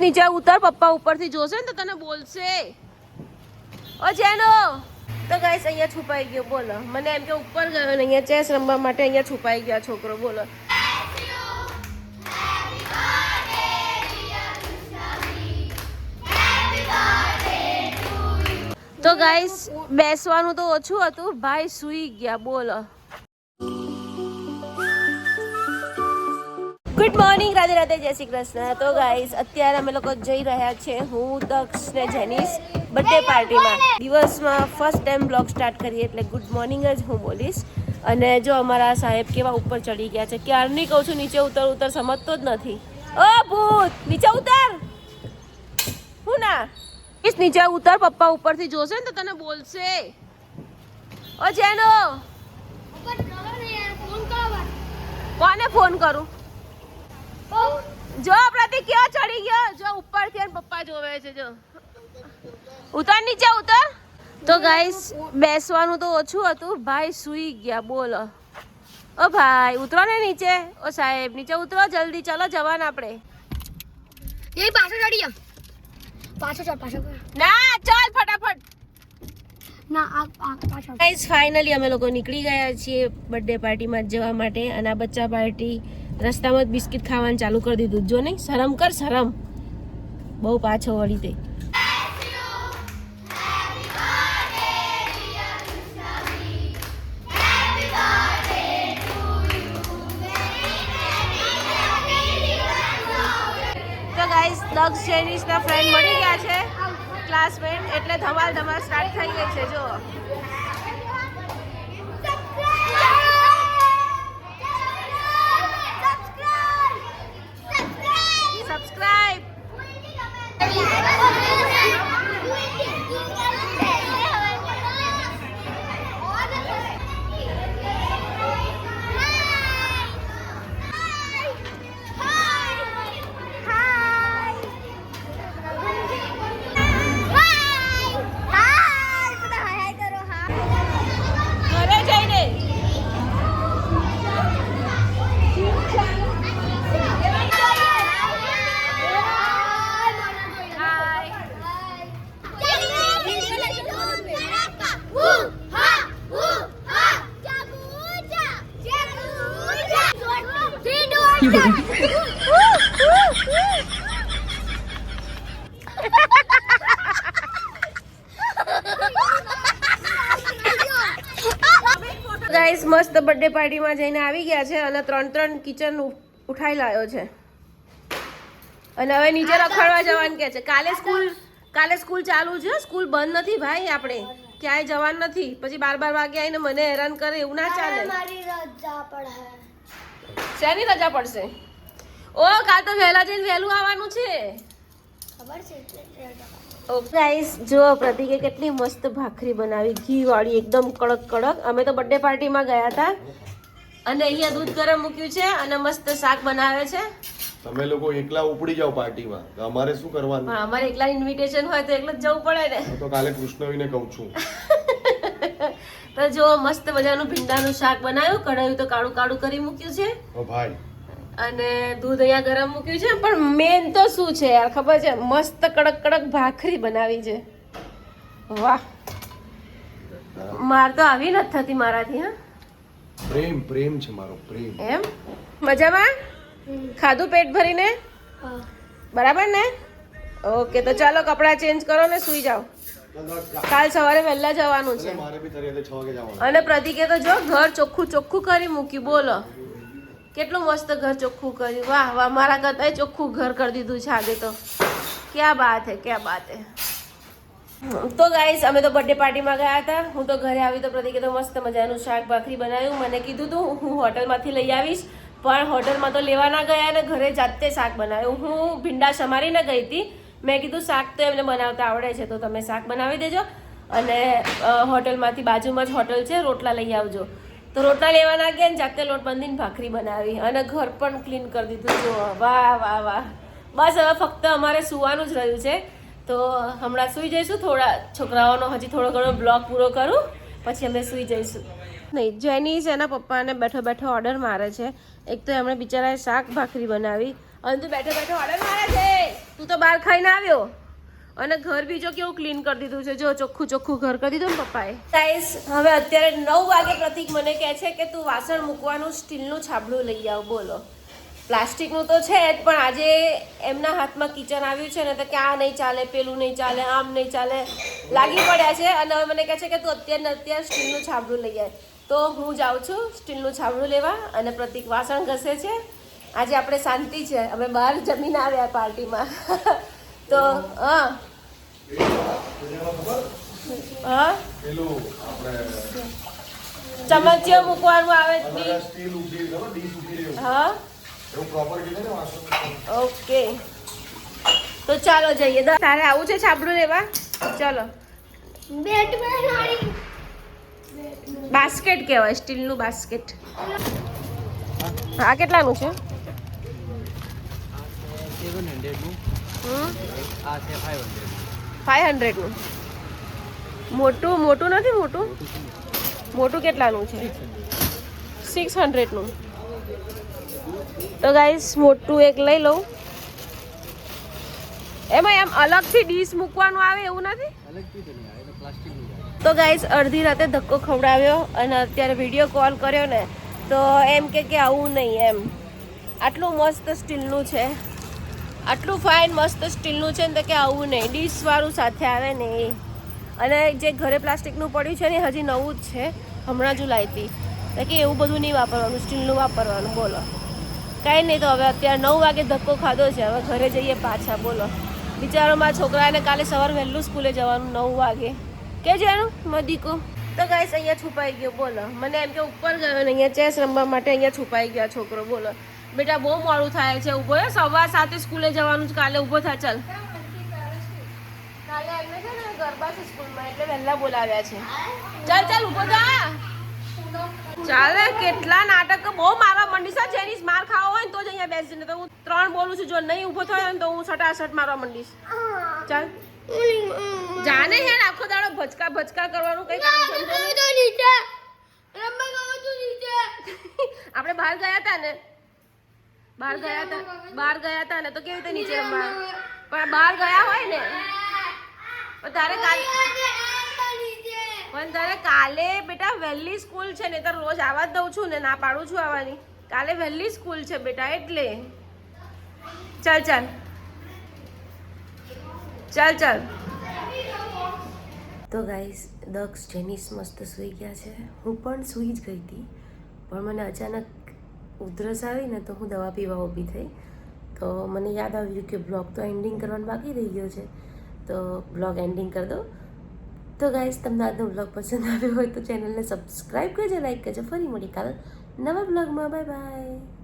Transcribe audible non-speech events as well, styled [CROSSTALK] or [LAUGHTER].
નીચે ઉતર પપ્પા ઉપરથી જોશે ને તો તને બોલશે. ઓ જેનો તો ગાઈસ અહીંયા છુપાઈ ગયો બોલો. મને એમ કે ઉપર ગયો ને અહીંયા ચેસ રમવા માટે અહીંયા છુપાઈ ગયો છોકરો બોલો. તો ગાઈસ બેસવાનું તો ઓછું હતું. ભાઈ સૂઈ ગયા બોલો. ગુડ મોર્નિંગ રાધે રાધે જય શ્રી કૃષ્ણ. તો ગાઈસ અત્યારે અમે લોકો જઈ રહ્યા છે હું દક્ષ ને જેનિસ બર્થડે પાર્ટીમાં દિવસમાં ફર્સ્ટ ટાઈમ બ્લોગ સ્ટાર્ટ કરીએ એટલે ગુડ મોર્નિંગ જ હું બોલીશ. અને જો અમારા સાહેબ કેવા ઉપર ચડી ગયા છે ક્યારની કહું છું નીચે ઉતર ઉતર સમજતો જ નથી. ઓ ભૂત નીચે ઉતર! હું ના? ઈસ નીચે ઉતર પપ્પા ઉપરથી જોશે ને તો તને બોલશે. ઓ જેનો! કોને ફોન કરું? જો પ્રતિક ક્યાં ચડી ગયો? જો ઉપરથી પપ્પા જોવે છે જો. ઉતર નીચે ઉતર. તો ગાઈસ બેસવાનું તો ઓછું હતું. ભાઈ સૂઈ ગયા બોલો. ઓ ભાઈ ઉતરો ને નીચે. ઓ સાહેબ નીચે ઉતરો જલ્દી ચલો જવાન આપણે. એ પાછો ચડી જા. પાછો ચડ પાછો ના ચાલ ફટાફટ. ના આ આ પાછો ગાઈસ ફાઇનલી અમે લોકો નીકળી ગયા છીએ બર્થડે પાર્ટીમાં જવા માટે. અને આ બચ્ચા પાર્ટી રસ્તામાં જ બિસ્કિટ ખાવાનું ચાલુ કરી દીધું. જો નહીં, શરમ કર, શરમ. બહુ પાછો વળી તે. દક્ષ જેનિસના ફ્રેન્ડ મળી ગયા છે ક્લાસમેટ એટલે ધમાલ ધમાલ સ્ટાર્ટ થઈ ગઈ છે જો [LAUGHS] ગાઈસ મસ્ત બર્થડે પાર્ટીમાં જઈને આવી ગયા છે અને ત્રણ ત્રણ કિચન ઉઠાઈ લાવ્યો છે. અને હવે નીચે રખડવા જવાનું કે છે. કાલે સ્કૂલ કાલે સ્કૂલ ચાલુ છે. સ્કૂલ બંધ નથી ભાઈ આપણે. ક્યાંય જવાનું નથી. પછી બાર બાર વાગે આવીને મને હેરાન કરે એવું ના ચાલે. મારી રજા પડે. શેની રજા પડશે? ઓ કાલ તો વહેલા જઈને વહેલું આવવાનું છે. ખબર છે. ગાઈસ જો પ્રતિકે કેટલી મસ્ત ભાખરી બનાવી. ઘી વાળી એકદમ કડક કડક. અમે તો બર્થડે પાર્ટીમાં ગયા હતા. અને અહીંયા દૂધ ગરમ મૂક્યું છે અને મસ્ત શાક બનાવે છે. તમે લોકો એકલા ઉપડી જાવ પાર્ટીમાં તો અમારે શું કરવાનું? હા, અમારે એકલા ઇન્વિટેશન હોય તો એકલા જ જવું પડે ને. તો કાલે કૃષ્ણવીને કહું છું. [LAUGHS] તો જો મસ્ત મજાનું ભીંડાનું શાક બનાવ્યું કઢાયું તો કાળું કાળું કરી મૂક્યું છે. ઓ ભાઈ. અને દૂધ અહીંયા ગરમ મૂક્યું છે પણ મેન તો શું છે યાર ખબર છે? મસ્ત કડક કડક ભાખરી બનાવી છે. વાહ. માર તો આવી નથી થતી મારાથી હા? પ્રેમ પ્રેમ છે મારો પ્રેમ. એમ? મજામાં? ખાધું પેટ ભરીને? બરાબર ને? ઓકે તો ચાલો કપડાં ચેન્જ કરો ને સુઈ જાઓ. કાલ સવારે વહેલા જવાનું છે. અને પ્રતિકે તો જો ઘર ચોખ્ખું ચોખ્ખું કરી મૂકી બોલો. કેટલું મસ્ત ઘર ચોખ્ખું કર્યું. વાહ વાહ મારા કરતા ચોખ્ખું ઘર કરી દીધું છે આજે તો. ક્યાં બાત હે ક્યાં બાત હે. તો ગાઈસ અમે તો બર્થડે પાર્ટીમાં ગયા હતા. હું તો ઘરે આવી તો પ્રતિકે તો મસ્ત મજાનું શાક ભાખરી બનાવ્યું. મને કીધું તું હું હોટલમાંથી લઈ આવીશ. પણ હોટલમાં તો લેવા ના ગયા અને ઘરે જાતે શાક બનાવ્યું. હું ભીંડા સમારીને ગઈ હતી. મેં કીધું શાક તો એમને બનાવતા આવડે છે, તો તમે શાક બનાવી દેજો અને હોટલમાંથી બાજુમાં જ હોટલ છે, રોટલા લઈ આવજો. તો રોટલા લેવા ના ગયા ને જાતે લોટ બાંધીને ભાખરી બનાવી અને ઘર પણ ક્લીન કરી દીધું. જો, વાહ વાહ વાહ. બસ હવે ફક્ત અમારે સુવાનું જ રહ્યું છે. તો હમણાં સુઈ જઈશું, થોડા છોકરાઓનો હજી થોડો ઘણો બ્લોગ પૂરો કરું, પછી અમે સુઈ જઈશું. નહીં જેનીસ એના પપ્પાને બેઠો બેઠો ઓર્ડર મારે છે. એક તો એમણે બિચારાએ શાક ભાખરી બનાવી અને તું બેઠો બેઠો ઓર્ડર મારે છે. તું તો બહાર ખાઈને આવ્યો. અને ઘર બીજો કેવું ક્લીન કરી દીધું છે? જો, ચોખ્ખું ચોખ્ખું ઘર કરી દીધું ને પપ્પાએ. ગાઈસ હવે અત્યારે નવ વાગે પ્રતિક મને કહે છે કે તું વાસણ મૂકવાનું સ્ટીલનું છાબડું લઈ આવ, બોલો. પ્લાસ્ટિકનું તો છે જ, પણ આજે એમના હાથમાં કિચન આવ્યું છે ને, તો કે આ નહીં ચાલે, પેલું નહીં ચાલે, આમ નહીં ચાલે, લાગી પડ્યા છે. અને હવે મને કહે છે કે તું અત્યારે અત્યારે સ્ટીલનું છાબડું લઈ આવે. તો હું જાઉં છું સ્ટીલનું છાબડું લેવા અને પ્રતિક વાસણ ઘસે છે. આજે આપણે શાંતિ છે. અમે બહાર જમીને આવ્યા પાર્ટીમાં. [LAUGHS] તો, હા. હા? ચમચીઓ મૂકવાનું આવે હા? ઓકે. તો ચાલો જઈએ. તારે આવું છે છાબડું લેવા? ચલો. બાસ્કેટ કહેવાય, સ્ટીલનું બાસ્કેટ. આ કેટલાનું છે? સેવન હંડ્રેડનું. આ છે ફાઇવ હંડ્રેડ ફાઈવ હંડ્રેડનું? મોટું મોટું નથી મોટું? મોટું કેટલાનું છે? સિક્સ હંડ્રેડનું. તો ગાઈસ મોટું એક લઈ લઉં. એમાં એમ અલગથી ડીશ મૂકવાનું આવે એવું નથી? તો ગાઈસ અડધી રાતે ધક્કો ખવડાવ્યો અને અત્યારે વીડિયો કોલ કર્યો ને તો એમ કે કે આવું નહીં એમ. આટલું મસ્ત સ્ટીલનું છે. આટલું ફાઇન મસ્ત સ્ટીલનું છે ને તો કે આવું નહીં. ડીશવાળું સાથે આવે ને એ. અને જે ઘરે પ્લાસ્ટિકનું પડ્યું છે ને હજી નવું જ છે. હમણાં જ લાવી તો કે એવું બધું નહીં વાપરવાનું સ્ટીલનું વાપરવાનું. બોલો. કાંઈ નહીં તો હવે અત્યારે નવ વાગે ધક્કો ખાધો છે. હવે ઘરે જઈએ પાછા. બોલો. બિચારો મારા છોકરાને કાલે સવાર વહેલું સ્કૂલે જવાનું, નવ વાગે. કે એનું મદીકો. તો ગાઈસ અહીંયા છુપાઈ ગયો. બોલો. મને એમ કે ઉપર ગયો ને, અહીંયા ચેસ રમવા માટે અહીંયા છુપાઈ ગયો છોકરો. બોલો. બેટા બહુ મોડું થાય છે ઊભો છે સવાર સાથે સ્કૂલે જવાનું છે કાલે ઊભો થાય ચાલ. કાલે એમને છે ને ગરબા છે સ્કૂલમાં એટલે વહેલા બોલાવ્યા છે. ચાલ ચાલ ઊભો થા. ચાલે કેટલા નાટક બહુ મારવા મંડી છે જેની માર ખાવો હોય ને તો જ અહીંયા બેસીને તો હું ત્રણ બોલું છું જો નહીં ઊભો થયો ને તો હું સટાસટ મારવા મંડીશ. ચાલ. જાને હેડ આખો દાડો ભચકા ભચકા કરવાનું કઈ કામ ધંધો નીચે. રમવા ગયો તું નીચે. આપણે બહાર ગયા હતા ને? બહાર ગયા હતા બહાર ગયા હતા ને તો કેવી રીતે નીચે પણ બહાર ગયા હોય ને? પણ તારે કાલે પણ તારે કાલે બેટા વહેલી સ્કૂલ છે ને તો રોજ આવા જ દઉં છું ને ના પાડું છું આવવાની. કાલે વહેલી સ્કૂલ છે બેટા એટલે. ચાલ ચાલ. ચાલ ચાલ. તો ગાઈસ દક્ષ જેનિસ મસ્ત સૂઈ ગયા છે. હું પણ સૂઈ જ ગઈ હતી પણ મને અચાનક ઉધરસ આવી ને તો હું દવા પીવા ઊભી થઈ. તો મને યાદ આવ્યું કે બ્લોગ તો એન્ડિંગ કરવાનું બાકી રહી ગયો છે. તો બ્લોગ એન્ડિંગ કરી દો તો ગાઈસ તમને આજનો બ્લોગ પસંદ આવ્યો હોય તો ચેનલને સબસ્ક્રાઈબ કરજો લાઈક કરજો. ફરી મળી કાલ નવા બ્લોગમાં. Bye bye